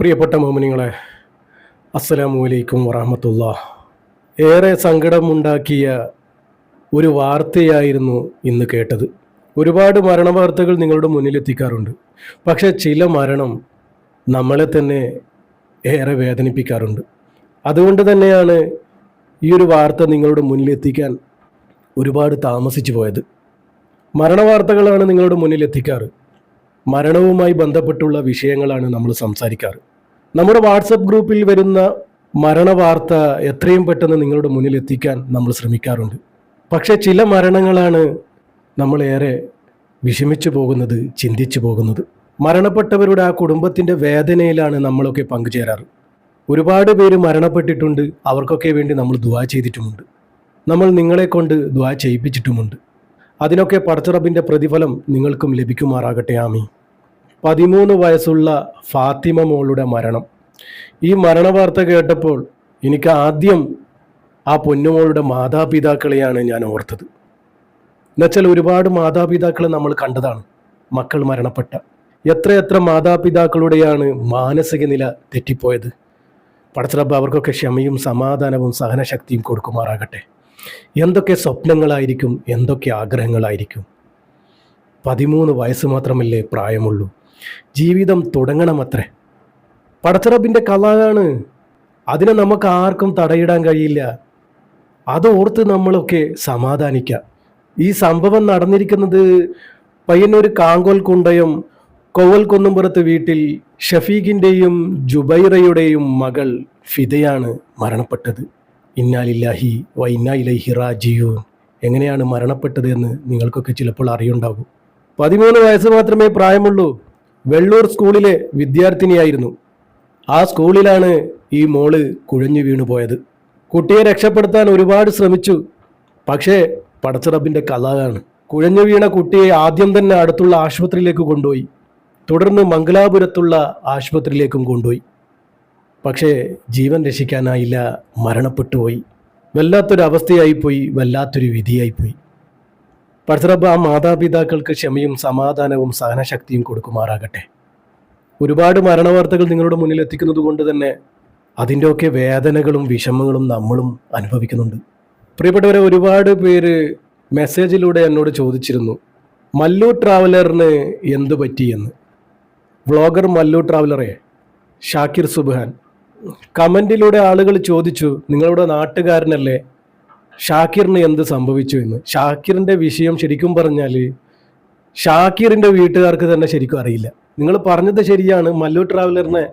പ്രിയപ്പെട്ട മോമിനിങ്ങളെ അസ്സലാമു അലൈക്കും വറഹമത്തുള്ള. ഏറെ സങ്കടമുണ്ടാക്കിയ ഒരു വാർത്തയായിരുന്നു ഇന്ന് കേട്ടത്. ഒരുപാട് മരണ വാർത്തകൾ നിങ്ങളുടെ മുന്നിലെത്തിക്കാറുണ്ട്. പക്ഷേ ചില മരണം നമ്മളെ തന്നെ ഏറെ വേദനിപ്പിക്കാറുണ്ട്. അതുകൊണ്ട് തന്നെയാണ് ഈ ഒരു വാർത്ത നിങ്ങളുടെ മുന്നിലെത്തിക്കാൻ ഒരുപാട് താമസിച്ചു പോയത്. മരണവാർത്തകളാണ് നിങ്ങളുടെ മുന്നിലെത്തിക്കാറ്. മരണവുമായി ബന്ധപ്പെട്ടുള്ള വിഷയങ്ങളാണ് നമ്മൾ സംസാരിക്കാറ്. നമ്മുടെ വാട്സപ്പ് ഗ്രൂപ്പിൽ വരുന്ന മരണ വാർത്ത എത്രയും പെട്ടെന്ന് നിങ്ങളുടെ മുന്നിൽ എത്തിക്കാൻ നമ്മൾ ശ്രമിക്കാറുണ്ട്. പക്ഷേ ചില മരണങ്ങളാണ് നമ്മളേറെ വിഷമിച്ചു പോകുന്നത് ചിന്തിച്ചു പോകുന്നത്. മരണപ്പെട്ടവരുടെ ആ കുടുംബത്തിന്റെ വേദനയിലാണ് നമ്മളൊക്കെ പങ്കുചേരാറ്. ഒരുപാട് പേര് മരണപ്പെട്ടിട്ടുണ്ട് അവർക്കൊക്കെ വേണ്ടി നമ്മൾ ദുവാ ചെയ്തിട്ടുമുണ്ട്. നമ്മൾ നിങ്ങളെ കൊണ്ട് ദുവാ ചെയ്യിപ്പിച്ചിട്ടുമുണ്ട്. അതിനൊക്കെ പടച്ചുറബിന്റെ പ്രതിഫലം നിങ്ങൾക്കും ലഭിക്കുമാറാകട്ടെ ആമി പതിമൂന്ന് വയസ്സുള്ള ഫാത്തിമ മോളുടെ മരണം. ഈ മരണവാർത്ത കേട്ടപ്പോൾ എനിക്ക് ആദ്യം ആ പൊന്നുമോളുടെ മാതാപിതാക്കളെയാണ് ഞാൻ ഓർത്തത്. എന്നുവെച്ചാൽ ഒരുപാട് മാതാപിതാക്കളെ നമ്മൾ കണ്ടതാണ്. മക്കൾ മരണപ്പെട്ട എത്രയെത്ര മാതാപിതാക്കളുടെയാണ് മാനസിക നില തെറ്റിപ്പോയത്. പടച്ചിറബ് അവർക്കൊക്കെ ക്ഷമയും സമാധാനവും സഹനശക്തിയും കൊടുക്കുമാറാകട്ടെ. എന്തൊക്കെ സ്വപ്നങ്ങളായിരിക്കും എന്തൊക്കെ ആഗ്രഹങ്ങളായിരിക്കും? പതിമൂന്ന് വയസ്സ് മാത്രമല്ലേ പ്രായമുള്ളൂ. ജീവിതം തുടങ്ങണമത്രേ. പടച്ചറബിന്റെ കലാകാണ് അതിനെ നമുക്ക് ആർക്കും തടയിടാൻ കഴിയില്ല. അത് ഓർത്ത് നമ്മളൊക്കെ സമാധാനിക്കാം. ഈ സംഭവം നടന്നിരിക്കുന്നത് പയ്യന്നൂർ കാങ്കോൽ കുണ്ടയും കൊവൽ കുന്നുംപുറത്ത് വീട്ടിൽ ഷഫീഖിന്റെയും ജുബൈറയുടെയും മകൾ ഫിദയാണ് മരണപ്പെട്ടത്. ഇന്നാലില്ലാഹി വ ഇന്നാ ഇലൈഹി റാജിയൂൻ എങ്ങനെയാണ് മരണപ്പെട്ടത് എന്ന് നിങ്ങൾക്കൊക്കെ ചിലപ്പോൾ അറിയുണ്ടാകും. പതിമൂന്ന് വയസ്സ് മാത്രമേ പ്രായമുള്ളൂ. വെള്ളൂർ സ്കൂളിലെ വിദ്യാർത്ഥിനിയായിരുന്നു. ആ സ്കൂളിലാണ് ഈ മോൾ കുഴഞ്ഞു വീണു പോയത്. കുട്ടിയെ രക്ഷപ്പെടുത്താൻ ഒരുപാട് ശ്രമിച്ചു. പക്ഷേ പടച്ചറബിന്റെ കലാകാണ് കുഴഞ്ഞു വീണ കുട്ടിയെ ആദ്യം തന്നെ അടുത്തുള്ള ആശുപത്രിയിലേക്ക് കൊണ്ടുപോയി. തുടർന്ന് മംഗലാപുരത്തുള്ള ആശുപത്രിയിലേക്കും കൊണ്ടുപോയി. പക്ഷേ ജീവൻ രക്ഷിക്കാനായില്ല മരണപ്പെട്ടുപോയി. വല്ലാത്തൊരു അവസ്ഥയായിപ്പോയി വല്ലാത്തൊരു വിധിയായിപ്പോയി. പടച്ചിറബ് ആ മാതാപിതാക്കൾക്ക് ക്ഷമയും സമാധാനവും സഹനശക്തിയും കൊടുക്കുമാറാകട്ടെ. ഒരുപാട് മരണവാർത്തകൾ നിങ്ങളുടെ മുന്നിൽ എത്തിക്കുന്നത് കൊണ്ട് തന്നെ അതിന്റെയൊക്കെ വേദനകളും വിഷമങ്ങളും നമ്മളും അനുഭവിക്കുന്നുണ്ട്. പ്രിയപ്പെട്ടവരെ ഒരുപാട് പേര് മെസ്സേജിലൂടെ എന്നോട് ചോദിച്ചിരുന്നു മല്ലു ട്രാവലറിന് എന്തു പറ്റിയെന്ന് വ്ളോഗർ മല്ലു ട്രാവലറെ ഷാക്കിർ സുബ്ഹാൻ. കമന്റിലൂടെ ആളുകൾ ചോദിച്ചു നിങ്ങളുടെ നാട്ടുകാരനല്ലേ? ഷാക്കിറിന് എന്ത് സംഭവിച്ചു എന്ന്? ഷാക്കിറിന്റെ വിഷയം ശരിക്കും പറഞ്ഞാൽ ഷാക്കിറിന്റെ വീട്ടുകാർക്ക് തന്നെ ശരിക്കും അറിയില്ല. നിങ്ങൾ പറഞ്ഞത് ശരിയാണ്. മല്ലു ട്രാവലറിനെ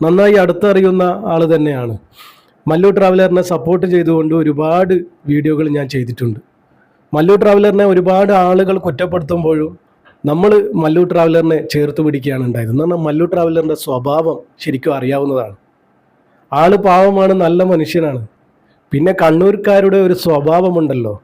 നന്നായി അടുത്തറിയുന്ന ആൾ തന്നെയാണ്. മല്ലു ട്രാവലറിനെ സപ്പോർട്ട് ചെയ്തുകൊണ്ട് ഒരുപാട് വീഡിയോകൾ ഞാൻ ചെയ്തിട്ടുണ്ട്. മല്ലു ട്രാവലറിനെ ഒരുപാട് ആളുകൾ കുറ്റപ്പെടുത്തുമ്പോഴും നമ്മൾ മല്ലു ട്രാവലറിനെ ചേർത്ത് പിടിക്കുകയാണ് ഉണ്ടായത്. എന്ന് പറഞ്ഞാൽ മല്ലു ട്രാവലറിന്റെ സ്വഭാവം ശരിക്കും അറിയാവുന്നതാണ്. ആൾ പാവമാണ് നല്ല മനുഷ്യനാണ്. പിന്നെ കണ്ണൂർക്കാരുടെ ഒരു സ്വഭാവമുണ്ടല്ലോ.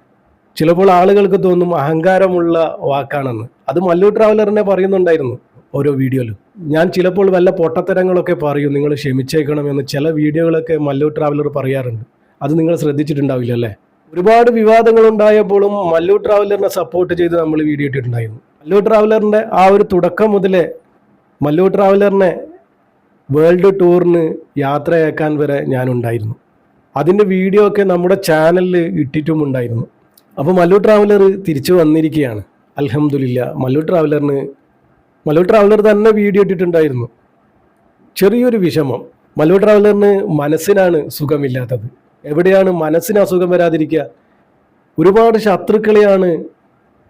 ചിലപ്പോൾ ആളുകൾക്ക് തോന്നും അഹങ്കാരമുള്ള വാക്കാണെന്ന്. അത് മല്ലു ട്രാവലറിനെ പറയുന്നുണ്ടായിരുന്നു ഓരോ വീഡിയോയിലും. ഞാൻ ചിലപ്പോൾ വല്ല പൊട്ടത്തരങ്ങളൊക്കെ പറയും നിങ്ങൾ ക്ഷമിച്ചേക്കണമെന്ന് ചില വീഡിയോകളൊക്കെ മല്ലു ട്രാവലർ പറയാറുണ്ട്. അത് നിങ്ങൾ ശ്രദ്ധിച്ചിട്ടുണ്ടാവില്ല അല്ലേ? ഒരുപാട് വിവാദങ്ങൾ ഉണ്ടായപ്പോഴും മല്ലു ട്രാവലറിനെ സപ്പോർട്ട് ചെയ്ത് നമ്മൾ വീഡിയോ ഇട്ടിട്ടുണ്ടായിരുന്നു. മല്ലു ട്രാവലറിന്റെ ആ ഒരു തുടക്കം മുതലേ മല്ലു ട്രാവലറിനെ വേൾഡ് ടൂറിന് യാത്രയാക്കാൻ വരെ ഞാനുണ്ടായിരുന്നു. അതിന്റെ വീഡിയോ ഒക്കെ നമ്മുടെ ചാനലിൽ ഇട്ടിട്ടുമുണ്ടായിരുന്നു അപ്പോൾ മല്ലു ട്രാവലർ തിരിച്ചു വന്നിരിക്കുകയാണ്. അൽഹംദുലില്ല മല്ലു ട്രാവലറിന് മല്ലു ട്രാവലർ തന്നെ വീഡിയോ ഇട്ടിട്ടുണ്ടായിരുന്നു. ചെറിയൊരു വിഷമം. മല്ലു ട്രാവലറിന് മനസ്സിനാണ് സുഖമില്ലാത്തത്. എവിടെയാണ് മനസ്സിന് അസുഖം വരാതിരിക്കുക? ഒരുപാട് ശത്രുക്കളെയാണ്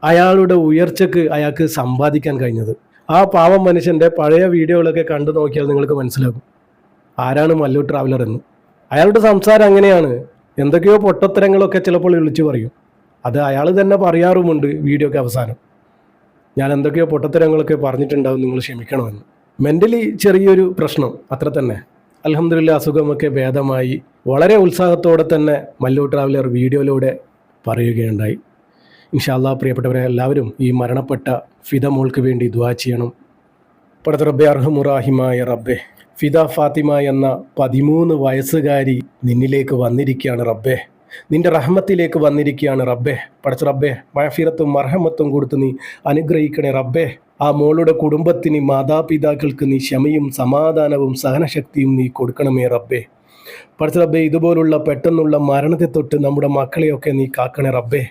അയാളുടെ ഉയർച്ചക്ക് അയാൾക്ക് സമ്പാദിക്കാൻ കഴിഞ്ഞത്. ആ പാവം മനുഷ്യന്റെ പഴയ വീഡിയോകളൊക്കെ കണ്ടു നോക്കിയാൽ നിങ്ങൾക്ക് മനസ്സിലാകും. ആരാണ് മല്ലു ട്രാവലർ എന്ന്? അയാളുടെ സംസാരം അങ്ങനെയാണ്. എന്തൊക്കെയോ പൊട്ടത്തരങ്ങളൊക്കെ ചിലപ്പോൾ വിളിച്ചു പറയും. അത് അയാൾ തന്നെ പറയാറുമുണ്ട് വീഡിയോക്ക് അവസാനം. ഞാൻ എന്തൊക്കെയോ പൊട്ടത്തരങ്ങളൊക്കെ പറഞ്ഞിട്ടുണ്ടാവും നിങ്ങൾ ക്ഷമിക്കണമെന്ന്. മെന്റലി ചെറിയൊരു പ്രശ്നം അത്ര തന്നെ. അലഹമില്ല അസുഖമൊക്കെ ഭേദമായി. വളരെ ഉത്സാഹത്തോടെ തന്നെ മല്ലു ട്രാവലർ വീഡിയോയിലൂടെ പറയുകയുണ്ടായി. ഇൻഷാല്ലാ പ്രിയപ്പെട്ടവരെ എല്ലാവരും ഈ മരണപ്പെട്ട ഫിദ മോൾക്ക് വേണ്ടി ദുവാ ചെയ്യണം. പടത്ത് റബ്ബെ അർഹമുറാഹിമായ റബ്ബെ ഫിദ ഫാത്തിമ എന്ന പതിമൂന്ന് വയസ്സുകാരി നിന്നിലേക്ക് വന്നിരിക്കുകയാണ് റബ്ബെ. നിന്റെ റഹ്മത്തിലേക്ക് വന്നിരിക്കുകയാണ് റബ്ബെ. പടച്ച റബ്ബെ മഴഫിറത്തും മർഹമത്തും കൊടുത്ത് നീ അനുഗ്രഹിക്കണേ റബ്ബെ. ആ മോളുടെ കുടുംബത്തിന് മാതാപിതാക്കൾക്ക് നീ ക്ഷമയും സമാധാനവും സഹനശക്തിയും നീ കൊടുക്കണമേ റബ്ബെ. പടച്ച റബ്ബെ ഇതുപോലുള്ള പെട്ടെന്നുള്ള മരണത്തെ തൊട്ട് നമ്മുടെ മക്കളെയൊക്കെ നീ കാക്കണേ റബ്ബേ.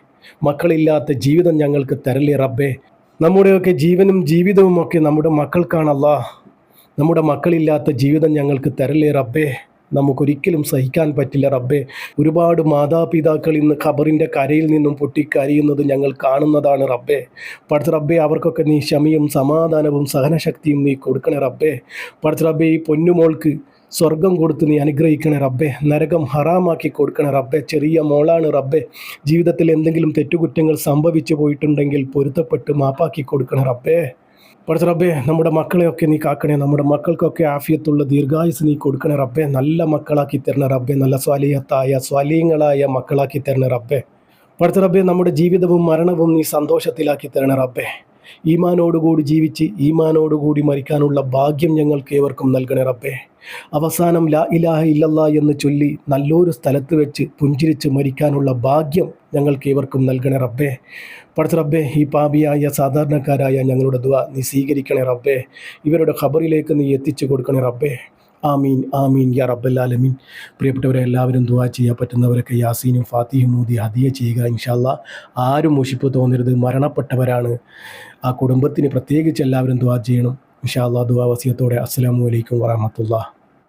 മക്കളില്ലാത്ത ജീവിതം ഞങ്ങൾക്ക് തരലേ റബ്ബേ. നമ്മുടെയൊക്കെ ജീവനും ജീവിതവും ഒക്കെ നമ്മുടെ മക്കൾക്കാണല്ല നമ്മുടെ മക്കളില്ലാത്ത ജീവിതം ഞങ്ങൾക്ക് തരലേ റബ്ബേ. നമുക്കൊരിക്കലും സഹിക്കാൻ പറ്റില്ല റബ്ബേ. ഒരുപാട് മാതാപിതാക്കൾ ഇന്ന് ഖബറിന്റെ കരയിൽ നിന്നും പൊട്ടിക്കരയുന്നത് ഞങ്ങൾ കാണുന്നതാണ് റബ്ബേ. പഠിച്ച റബ്ബേ അവർക്കൊക്കെ നീ ക്ഷമയും സമാധാനവും സഹനശക്തിയും നീ കൊടുക്കണേ റബ്ബേ. പഠിച്ച റബ്ബേ ഈ പൊന്നുമോൾക്ക് സ്വർഗം കൊടുത്ത് നീ അനുഗ്രഹിക്കണേ റബ്ബെ. നരകം ഹറാമാക്കി കൊടുക്കണേ റബ്ബെ. ചെറിയ മോളാണ് റബ്ബെ. ജീവിതത്തിൽ എന്തെങ്കിലും തെറ്റുകുറ്റങ്ങൾ സംഭവിച്ചു പോയിട്ടുണ്ടെങ്കിൽ പൊരുത്തപ്പെട്ട് മാപ്പാക്കി കൊടുക്കണേ റബ്ബേ. പഠിച്ച റബ്ബേ നമ്മുടെ മക്കളെയൊക്കെ നീ കാക്കണേ. നമ്മുടെ മക്കൾക്കൊക്കെ ആഫിയത്തുള്ള ദീർഘായുസ് നീ കൊടുക്കണേ റബ്ബേ. നല്ല മക്കളാക്കി തരണ റബ്ബേ. നല്ല സ്വാലിയത്തായ സ്വാലീയങ്ങളായ മക്കളാക്കി തരണ റബ്ബേ. പഠിച്ച റബ്ബേ നമ്മുടെ ജീവിതവും മരണവും നീ സന്തോഷത്തിലാക്കി തരണ റബ്ബേ. ഈമാനോടുകൂടി ജീവിച്ച് ഈമാനോടുകൂടി മരിക്കാനുള്ള ഭാഗ്യം ഞങ്ങൾക്ക് ഏവർക്കും നൽകണേ റബ്ബേ. അവസാനം ലാ ഇലാഹ ഇല്ലല്ല എന്ന് ചൊല്ലി നല്ലൊരു സ്ഥലത്ത് വെച്ച് പുഞ്ചിരിച്ച് മരിക്കാനുള്ള ഭാഗ്യം ഞങ്ങൾക്ക് ഏവർക്കും നൽകണേ റബ്ബേ. പഠിച്ച റബ്ബേ ഈ പാപിയായ സാധാരണക്കാരായ ഞങ്ങളുടെ ദുവ നീ സ്വീകരിക്കണേ റബ്ബേ. ഇവരുടെ ഖബറിലേക്ക് നീ എത്തിച്ചു കൊടുക്കണേ റബ്ബേ. ആമീൻ ആമീൻ യാ റബ്ബല്ലാലമീൻ പ്രിയപ്പെട്ടവരെ എല്ലാവരും ദുവാ ചെയ്യാൻ പറ്റുന്നവരൊക്കെ യാസീനും ഫാത്തിഹും മൂതി ഹദിയ ചെയ്യുക ഇൻഷാല്ല ആരും മുഷിപ്പ് തോന്നരുത് മരണപ്പെട്ടവരാണ്. ആ കുടുംബത്തിന് പ്രത്യേകിച്ച് എല്ലാവരും ദുവാ ചെയ്യണം. ഇൻഷാല്ലാ ദുവാ വസിയത്തോടെ. അസ്സലാമു അലൈക്കും വറഹമത്തുള്ള